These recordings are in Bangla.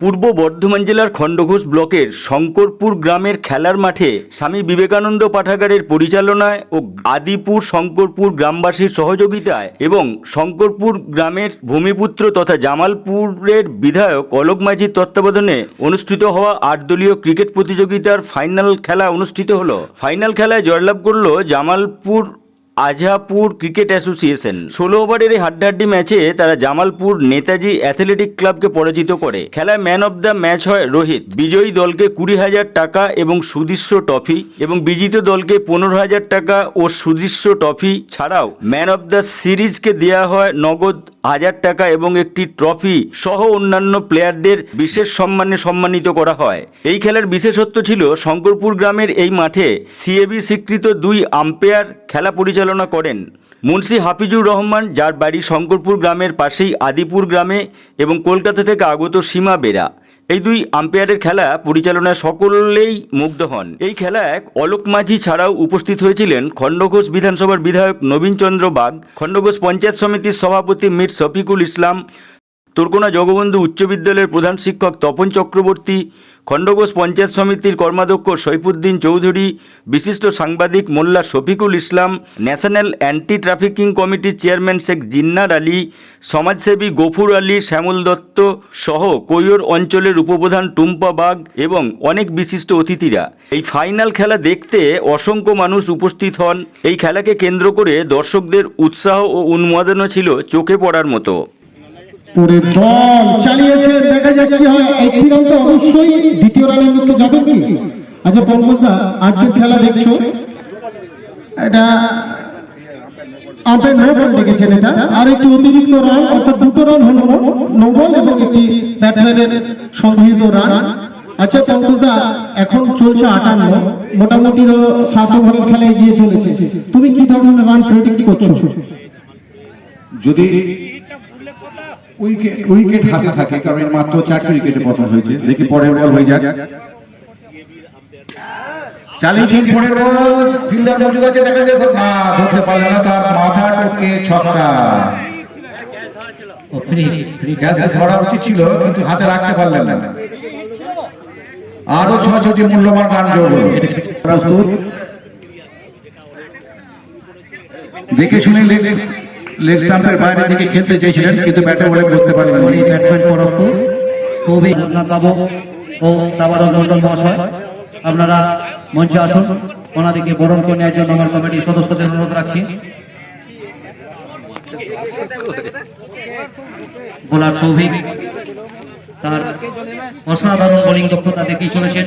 পূর্ব বর্ধমান জেলার খণ্ডঘোষ ব্লকের শঙ্করপুর গ্রামের খেলার মাঠে স্বামী বিবেকানন্দ পাঠাগারের পরিচালনায় ও আদিপুর শঙ্করপুর গ্রামবাসীর সহযোগিতায় এবং শঙ্করপুর গ্রামের ভূমিপুত্র তথা জামালপুরের বিধায়ক অলোক মাঝির তত্ত্বাবধানে অনুষ্ঠিত হওয়া আট দলীয় ক্রিকেট প্রতিযোগিতার ফাইনাল খেলা অনুষ্ঠিত হলো। ফাইনাল খেলায় জয়লাভ করল জামালপুর আজহাপুর ক্রিকেট অ্যাসোসিয়েশন। ষোলো ওভারের এই হাড্ডাহাড্ডি ম্যাচে তারা জামালপুর নেতাজি অ্যাথলেটিক ক্লাবকে পরাজিত করে। খেলায় ম্যান অব দ্য ম্যাচ হয় রোহিত। বিজয়ী দলকে কুড়ি হাজার টাকা এবং সুদৃশ্য ট্রফি এবং বিজিত দলকে পনেরো হাজার টাকা ও সুদৃশ্য ট্রফি ছাড়াও ম্যান অব দ্য সিরিজকে দেওয়া হয় নগদ হাজার টাকা এবং একটি ট্রফি সহ অন্যান্য প্লেয়ারদের বিশেষ সম্মানে সম্মানিত করা হয়। এই খেলার বিশেষত্ব ছিল শঙ্করপুর গ্রামের এই মাঠে সিএবি স্বীকৃত দুই আম্পায়ার খেলা পরিচালনা করেন। মুন্সি হাফিজুর রহমান, যার বাড়ি শঙ্করপুর গ্রামের পাশেই আদিপুর গ্রামে এবং কলকাতা থেকে আগত সীমা বেরা। এই দুই আম্পায়ারের খেলা পরিচালনায় সকলেই মুগ্ধ হন। এই খেলায় অলোক মাঝি ছাড়াও উপস্থিত হয়েছিলেন খণ্ডঘোষ বিধানসভার বিধায়ক নবীন চন্দ্র বাগ, খণ্ডঘোষ পঞ্চায়েত সমিতির সভাপতি মির শফিকুল ইসলাম তোরকোনা জগবন্ধু উচ্চ বিদ্যালয়ের প্রধান শিক্ষক তপন চক্রবর্তী, খণ্ডঘোষ পঞ্চায়েত সমিতির কর্মাধ্যক্ষ সৈফুদ্দিন চৌধুরী, বিশিষ্ট সাংবাদিক Molla Shafiqul Islam, national anti trafficking কমিটির চেয়ারম্যান শেখ জিন্নার আলী, সমাজসেবী গফুর আলী, শ্যামল দত্ত সহ কৈয়র অঞ্চলের উপপ্রধান টুম্পা বাগ এবং অনেক বিশিষ্ট অতিথিরা। এই ফাইনাল খেলা দেখতে অসংখ্য মানুষ উপস্থিত হন। এই খেলাকে কেন্দ্র করে দর্শকদের উৎসাহ ও উন্মাদনা ছিল চোখে পড়ার মতো। পরে বল চালিয়েছে, দেখা যাক কি হয়। এই রান তো অবশ্যই দ্বিতীয় রানের মধ্যে যাবে কি? আচ্ছা পঙ্কজদা আজকের খেলা দেখছ? এটা আপনি নো বল ডেকেছেন এটা? আর একটি অতিরিক্ত রান অর্থাৎ দুটো রান হলো নো বল এবং একটি ব্যাটসম্যানের সংগৃহীত রান আচ্ছা পঙ্কজদা এখন চলছে আটান্ন, মোটামুটি ধরো সাত ওভারের খেলা এগিয়ে চলেছে। তুমি কি ধরনের রান প্রেডিক্ট করছ? যদি উইকেট উইকেট হাতে থাকে কারণ মাত্র চারটি উইকেটে পতন হয়েছে। দেখি পরের বল হয়ে যাক। চালিয়েছেন পরের বল ফিল্ডার মজুদ আছে দেখা যায় না ধরতে পারলেন না তার মাথা টপকে ছক্কা। ধরা উচিত ছিল কিন্তু হাতে রাখতে পারলেন না। আরও ছ ছটি মূল্যবান রান যোগ প্রস্তুত। দেখে শুনে লেগ স্টাম্পের বাইরে দিকে খেলতে চেয়েছিলেন কিন্তু ব্যাটে বলে করতে পারলেন না। ব্যাটসম্যান পরস্ত সৌভিক রঘুনাথ বাবু ও সাবারক মন্ডল মহাশয়। আপনারা মঞ্চে আসুন। ওনাদেরকে বরণ করে নেওয়ার জন্য আমার কমিটির সদস্যদের অনুরোধ রাখছি। বোলার সৌভিক তার অসাধারণ বোলিং দক্ষতা দেখিয়ে চলেছেন।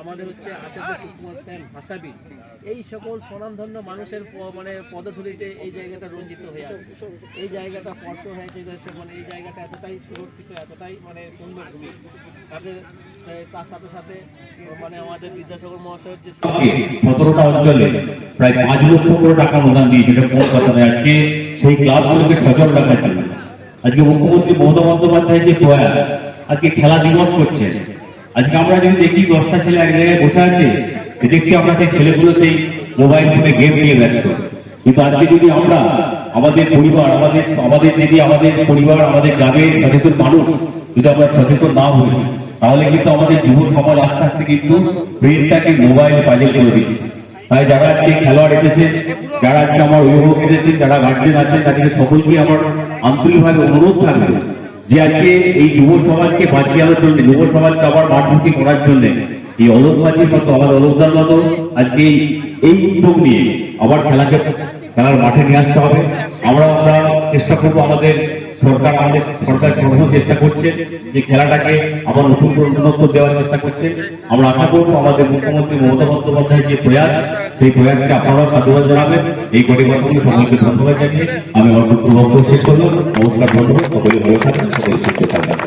আমাদের হচ্ছে আচার্য সুকুমার সেন ভাষাবি এই সকল স্বনামধন্য মানুষের মানে পদধূলিতে এই জায়গাটা রঞ্জিত হয়ে আছে। এই জায়গাটা স্পর্শ হয়ে গেছে মানে এই জায়গাটা এতটাই সুরক্ষিত এতটাই মানে সুন্দর ভূমি তাদের তার সাথে সাথে মানে আমাদের বিদ্যাসাগর মহাশয়ের যে সতেরোটা অঞ্চলে প্রায় পাঁচ লক্ষ করে টাকা অনুদান দিয়েছে। এটা কোন কথা নয় সেই ক্লাবগুলোকে সচল রাখার জন্য। আজকে মুখ্যমন্ত্রী মমতা বন্দ্যোপাধ্যায় যে প্রয়াস। আজকে খেলা দিবস করছে। আজকে আমরা যদি দেখি দশটা ছেলে এক জায়গায় বসে আছে দেখছি আমরা সেই ছেলেগুলো সেই মোবাইল ফোনে গেম নিয়ে ব্যস্ত। কিন্তু আজকে যদি আমরা আমাদের পরিবার, আমাদের আমাদের যদি আমাদের পরিবার, আমাদের গ্রামের সচেতন মানুষ যদি আমরা সচেতন না হই, তাহলে কিন্তু আমাদের যুব সমাজ আস্তে আস্তে কিন্তু ব্রেনটাকে মোবাইল বাজে করে দিচ্ছে যারা আজকে খেলোয়াড় এসেছে, যারা আজকে আমার অভিভাবক এসেছে, যারা গার্জেন আছে তাদেরকে সকলকে আমার আন্তরিকভাবে অনুরোধ থাকবে যে আজকে এই যুব সমাজকে বাঁচিয়ে আনার জন্য, যুব সমাজকে আবার মাঠমুখী করার জন্য, এই অলোকবাজির মতো আমাদের অলোকদার মতো আজকে এই উদ্যোগ নিয়ে আবার খেলাকে, খেলার মাঠে নিয়ে আসতে হবে। আমরা আমরা চেষ্টা করব আমাদের সরকার আমাদের সরকার সর্ব চেষ্টা করছে যে খেলাটাকে আবার নতুন করে উন্নত দেওয়ার চেষ্টা করছে। আমরা আশা করব আমাদের মুখ্যমন্ত্রী মমতা বন্দ্যোপাধ্যায়ের যে প্রয়াস, সেই প্রয়াসকে আপনারাও সাধুবাদ জানাবেন। এই কটি কথাগুলো সকলকে ধন্যবাদ জানিয়ে আমি আমার বক্তব্য শেষ করলাম। নমস্কার ধন্যবাদ সকলে ভালো থাকবেন সকলে সুস্থ থাকবেন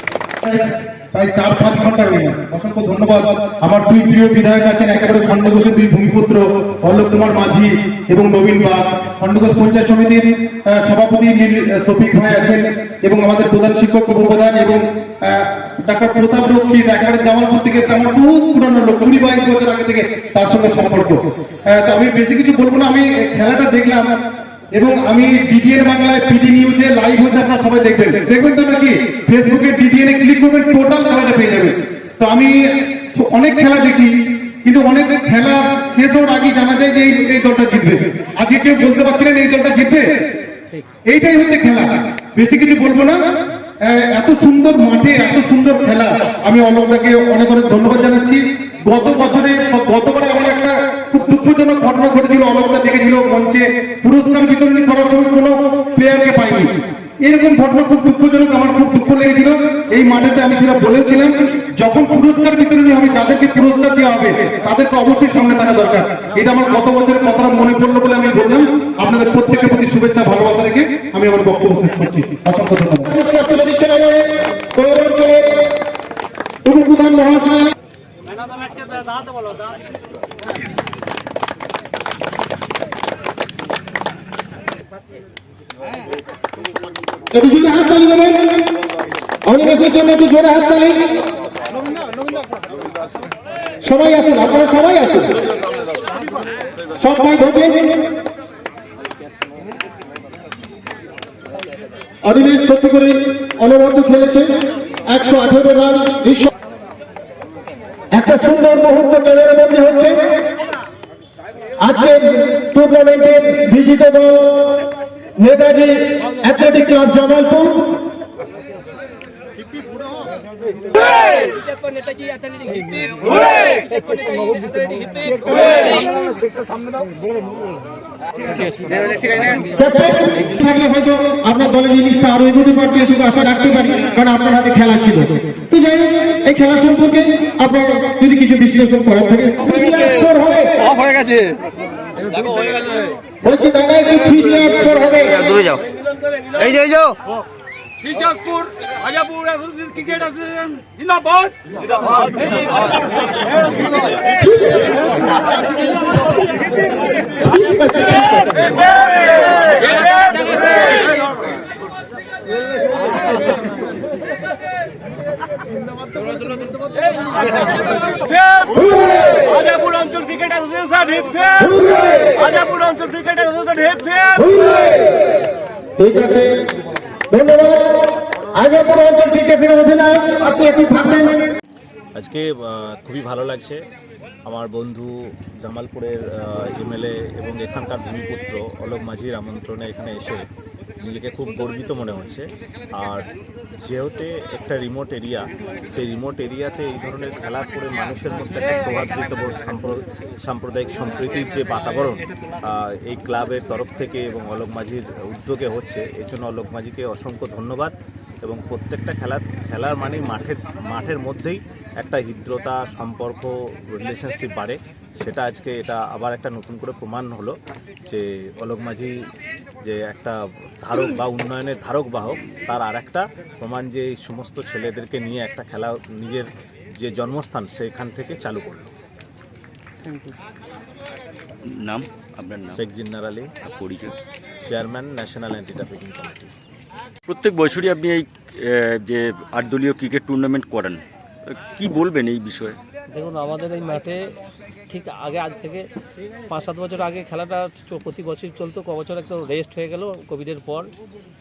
প্রায় চার পাঁচ ঘণ্টা হয়ে গেল অসংখ্য ধন্যবাদ। আমার দুই প্রিয় বিধায়ক আছেন, একেবারে খণ্ডঘোষের দুই ভূমিপুত্র, অলোক কুমার মাঝি এবং নবীন বাগ। খণ্ডঘোষ পঞ্চায়েত সমিতির সভাপতি শফিক ভাই আছেন এবং আমাদের প্রধান শিক্ষক উপপ্রধান এবং ডাক্তার প্রতাপ রক্ষী একেবারে জামালপুর থেকে। আমার বহু পুরানো লোক, কুড়ি বাইশ বছর আগে থেকে তার সঙ্গে সম্পর্ক। তো আমি বেশি কিছু বলব না, আমি খেলাটা দেখলাম। এবং আমি ডিডিএন বাংলায় পিডি নিউজে লাইভ হচ্ছে আপনারা সবাই দেখবেন। দেখবেন তো নাকি? ফেসবুকে ডিডিএন এ ক্লিক করবেন টোটাল খেলাটা পেয়ে যাবেন। তো আমি অনেক খেলা দেখি কিন্তু অনেক খেলা শেষ হওয়ার আগে জানা যায় যে এই- দলটা জিতবে। আজকে কেউ বলতে পারছিলেন এই দলটা জিতবে? এইটাই হচ্ছে খেলা। বেশি কিছু বলব না। এত সুন্দর মাঠে এত সুন্দর খেলা। আমি অলোকটাকে অনেক অনেক ধন্যবাদ জানাচ্ছি। গত বছরে গতবারে আমার একটা খুব দুঃখজনক ঘটনা ঘটেছিল অলোকটা দেখেছিল মঞ্চে। পুরস্কার বিতরণী করার সময় কোনো প্লেয়ারকে পাইনি। এরকম ঘটনা খুব দুঃখজনক, আমার খুব দুঃখ লেগেছিল। এই মাঠেতে আমি সেটা বলেছিলাম, যখন পুরস্কার বিতরণী হবে, যাদেরকে পুরস্কার দেওয়া হবে, তাদেরকে অবশ্যই সামনে থাকা দরকার। এটা আমার গত বছরের কথাটা মনে পড়ল বলে আমি বললাম। আপনাদের প্রত্যেকের প্রতি শুভেচ্ছা, ভালোবাসা রেখে আমি আমার বক্তব্য শেষ করছি। অসংখ্য ধন্যবাদ। গৌরবাঞ্চলের একটু জোরে হাত তালি দেবেন জন্য একটু জোরে হাত তালি সবাই আসুন আপনারা সবাই সত্যি করে অনবদ্য খেলেছে। একশো আঠেরো রান একটা সুন্দর মুহূর্ত ক্যামেরা বন্দী হচ্ছে। আজকে টুর্নামেন্টের বিজিত দল Netaji athletic club Jamalpur. Captain থাকলে হয়তো আপনার দলের জিনিসটা আরও এগোতে পারতো এটুকু আশা রাখতে পারি কারণ আপনার হাতে খেলা ছিল। তো যাই হোক এই খেলা সম্পর্কে আপনার যদি কিছু বিশ্লেষণ করার থাকে হয়ে গেছে। বলছি দাদা একটু ঠিক হবে। দূরে যাও। এই যে এই যাও Biswaspur Rajapur association cricket association জিন্দাবাদ। রাজাপুর অঞ্চল ক্রিকেট অ্যাসোসিয়েশন হিপ রাজাপুর অঞ্চল ক্রিকেট অ্যাসোসিয়েশন হিপ ঠিক আছে। অঞ্চল আছে আজকে খুবই ভালো লাগছে। আমার বন্ধু জামালপুরের এমএলএ এবং এখানকার ভূমিপুত্র অলোক মাঝির আমন্ত্রণে এখানে এসে নিজেকে খুব গর্বিত মনে হচ্ছে। আর যেহেতু একটা রিমোট এরিয়া সেই রিমোট এরিয়াতে এই ধরনের খেলা করে মানুষের মধ্যে একটা সৌহার্দ্যবোধ সাম্প্রদায়িক সম্প্রীতির যে বাতাবরণ এই ক্লাবের তরফ থেকে এবং অলোক মাঝির উদ্যোগে হচ্ছে, এর জন্য অলোক মাঝিকে অসংখ্য ধন্যবাদ। এবং প্রত্যেকটা খেলা, খেলার মানে মাঠের মাঠের মধ্যেই একটা হৃদ্রতা, সম্পর্ক রিলেশনশিপ বাড়ে। সেটা আজকে এটা আবার একটা নতুন করে প্রমাণ হলো যে অলোক মাঝি যে একটা ধারক বা উন্নয়নের ধারক বাহক তার আর একটা প্রমাণ যে এই সমস্ত ছেলেদেরকে নিয়ে একটা খেলা নিজের যে জন্মস্থান সেখান থেকে চালু করল। নাম? আপনার নাম? শেখ জিন্নার আলী। পরিচয়? Chairman national anti trafficking committee প্রত্যেক বছরই আপনি এই যে আটদলীয় ক্রিকেট টুর্নামেন্ট করেন কি বলবেন এই বিষয়ে? দেখুন, আমাদের এই মাঠে ঠিক আগে, আজ থেকে পাঁচ সাত বছর আগে খেলাটা প্রতি বছর চলতো। ক বছর একটু রেস্ট হয়ে গেল কোভিডের পর।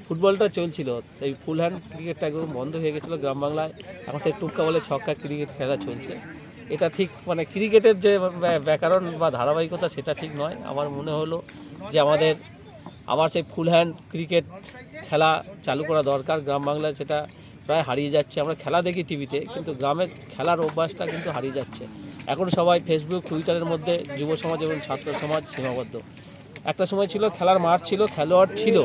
ফুটবলটা চলছিল। এই ফুল হ্যান্ড ক্রিকেটটা একদম বন্ধ হয়ে গেছিল গ্রাম বাংলায়। এখন সেই টুক্কা বলে ছক্কা ক্রিকেট খেলা চলছে। এটা ঠিক মানে ক্রিকেটের যে ব্যা- ব্যাকরণ বা ধারাবাহিকতা সেটা ঠিক নয়। আমার মনে হলো যে আমাদের আবার সেই ফুল হ্যান্ড ক্রিকেট খেলা চালু করা দরকার। গ্রাম বাংলায় সেটা প্রায় হারিয়ে যাচ্ছে। আমরা খেলা দেখি টিভিতে কিন্তু গ্রামের খেলার অভ্যাসটা কিন্তু হারিয়ে যাচ্ছে। এখন সবাই ফেসবুক টুইটারের মধ্যে যুব সমাজ এবং ছাত্র সমাজ সীমাবদ্ধ। একটা সময় ছিল খেলার মাঠ ছিল, খেলোয়াড় ছিল।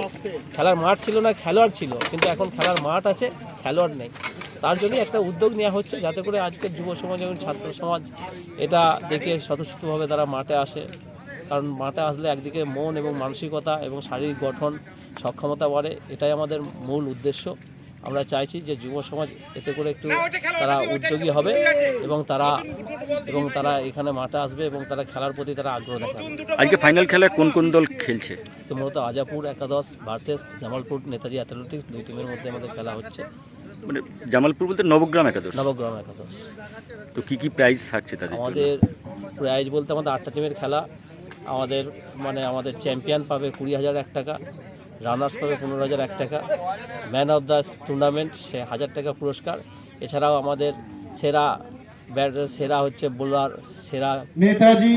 খেলার মাঠ ছিল না, খেলোয়াড় ছিল। কিন্তু এখন খেলার মাঠ আছে, খেলোয়াড় নেই। তার জন্যই একটা উদ্যোগ নেওয়া হচ্ছে যাতে করে আজকের যুব সমাজ এবং ছাত্র সমাজ এটা দেখে স্বতঃস্ফূর্তভাবে তারা মাঠে আসে। কারণ মাঠে আসলে একদিকে মন এবং মানসিকতা এবং শারীরিক গঠন, সক্ষমতা বাড়ে। এটাই আমাদের মূল উদ্দেশ্য। আমরা চাইছি যে যুব সমাজ এতে করে একটু তারা উদ্যোগী হবে এবং তারা এবং তারা এখানে মাঠে আসবে এবং তারা খেলার প্রতি তারা আগ্রহ দেখাবে। আজকে ফাইনাল খেলায় কোন কোন দল খেলছে? তো মূলত আজাপুর একাদশ ভার্সেস জামালপুর নেতাজি অ্যাথলেটিক্স দুই টিমের মধ্যে আমাদের খেলা হচ্ছে। মানে জামালপুর বলতে নবগ্রাম একাদশ। নবগ্রাম একাদশ। তো কি কি প্রাইজ থাকছে তাদের আমাদের প্রাইজ বলতে আমাদের আটটা টিমের খেলা। আমাদের মানে আমাদের চ্যাম্পিয়ন পাবে কুড়ি হাজার এক টাকা। রানার্স পাবে পনেরো হাজার এক টাকা। ম্যান অফ দ্য টুর্নামেন্ট সে হাজার টাকা পুরস্কার। এছাড়াও আমাদের সেরা ব্যাট সেরা হচ্ছে বোলার সেরা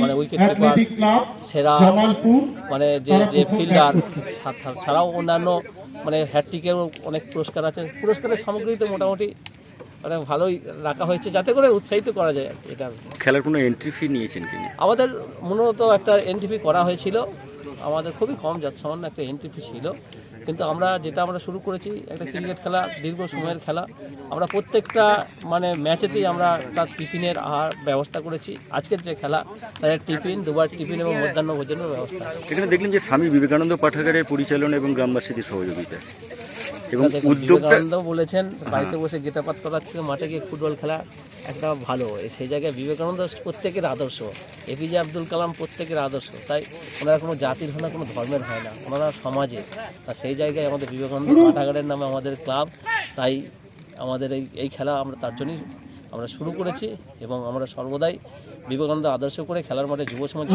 মানে উইকেট অ্যাথলেটিক ক্লাব সেরা মানে যে যে ফিল্ডার ছাড়াও অন্যান্য মানে হ্যাটটিকেও অনেক পুরস্কার আছে। পুরস্কারের সামগ্রী তো মোটামুটি মানে ভালোই রাখা হয়েছে যাতে করে উৎসাহিত করা যায় এটা খেলার কোনো এন্ট্রি ফি নিয়েছেন কিনা? আমাদের মূলত একটা এনটিপি করা হয়েছিল। আমাদের খুবই কম যত সামান্য একটা এন্ট্রি ফি ছিল। কিন্তু আমরা যেটা আমরা শুরু করেছি, একটা ক্রিকেট খেলা, দীর্ঘ সময়ের খেলা। আমরা প্রত্যেকটা মানে ম্যাচেতেই আমরা তার টিফিনের আহার ব্যবস্থা করেছি। আজকের যে খেলা তাদের টিফিন দুবার টিফিন এবং মধ্যাহ্ন ভোজনের ব্যবস্থা। এখানে দেখলেন যে স্বামী বিবেকানন্দ পাঠাগারের পরিচালনা এবং গ্রামবাসীদের সহযোগিতায় এবং দেখুন, উদ্যোগটা বিবেকানন্দ বলেছেন বাড়িতে বসে গেটাপাত করার থেকে মাঠে গিয়ে ফুটবল খেলা একটা ভালো। সেই জায়গায় বিবেকানন্দ প্রত্যেকের আদর্শ এপিজে আব্দুল কালাম প্রত্যেকের আদর্শ। তাই ওনারা কোনো জাতির হয় না কোনো ধর্মের হয় না ওনারা সমাজে। তা সেই জায়গায় আমাদের বিবেকানন্দ পাঠাগারের নামে আমাদের ক্লাব তাই আমাদের এই এই খেলা আমরা তার জন্যই আমরা শুরু করেছি এবং আমরা সর্বদাই বিবেকানন্দ আদর্শ করে খেলার মাঠে যুব সমাজ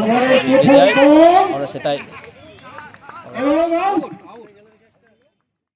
আমরা সেটাই!